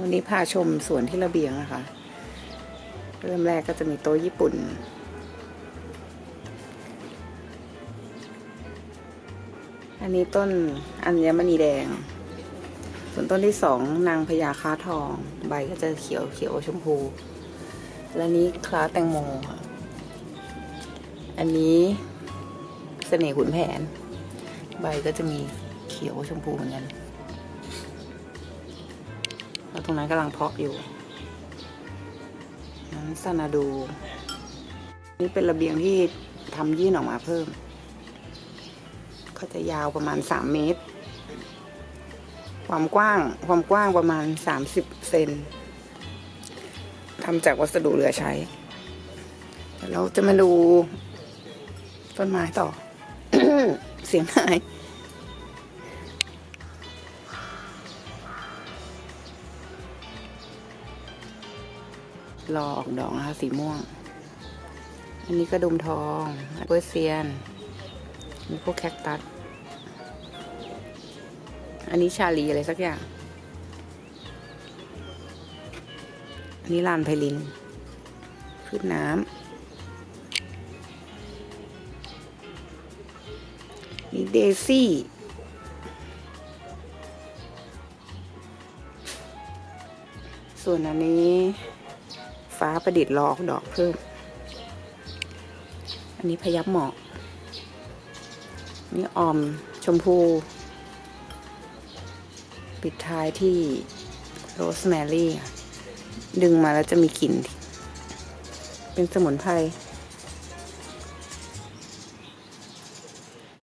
วันนี้พาชมสวนที่ระเบียงนะคะ เริ่มแรกก็จะมีโต๊ะญี่ปุ่น อันนี้ต้นอัญมณีแดง ส่วนต้นที่สองนางพญาค้าทอง ใบก็จะเขียวเขียวชมพู และนี้คล้าแตงโมค่ะ อันนี้เสน่ห์ขุนแผน ใบก็จะมีเขียวชมพูเหมือนกัน แล้วตรงนั้นกำลังเพาะอยู่ นั้นซานาดู นี่เป็นระเบียงที่ทำยื่นออกมาเพิ่มเขาจะยาวประมาณสามเมตร ความกว้างความกว้างประมาณสามสิบเซนทำจากวัสดุเหลือใช้เราจะมาดูต้นไม้ต่อ เสียงหาย รอออกดอกนะคะสีม่วง อันนี้กระดุมทองเปอร์เซียน มีพวกแคคตัส อันนี้ชาลีอะไรสักอย่าง อันนี้ลานไพลินพืชน้ำนี่เดซี่ส่วนอันนี้ ฟ้าประดิษฐ์รออกดอกเพิ่ม อันนี้พยับหมอกนี่ออมชมพู ปิดท้ายที่โรสแมรี่ ดึงมาแล้วจะมีกลิ่น เป็นสมุนไพร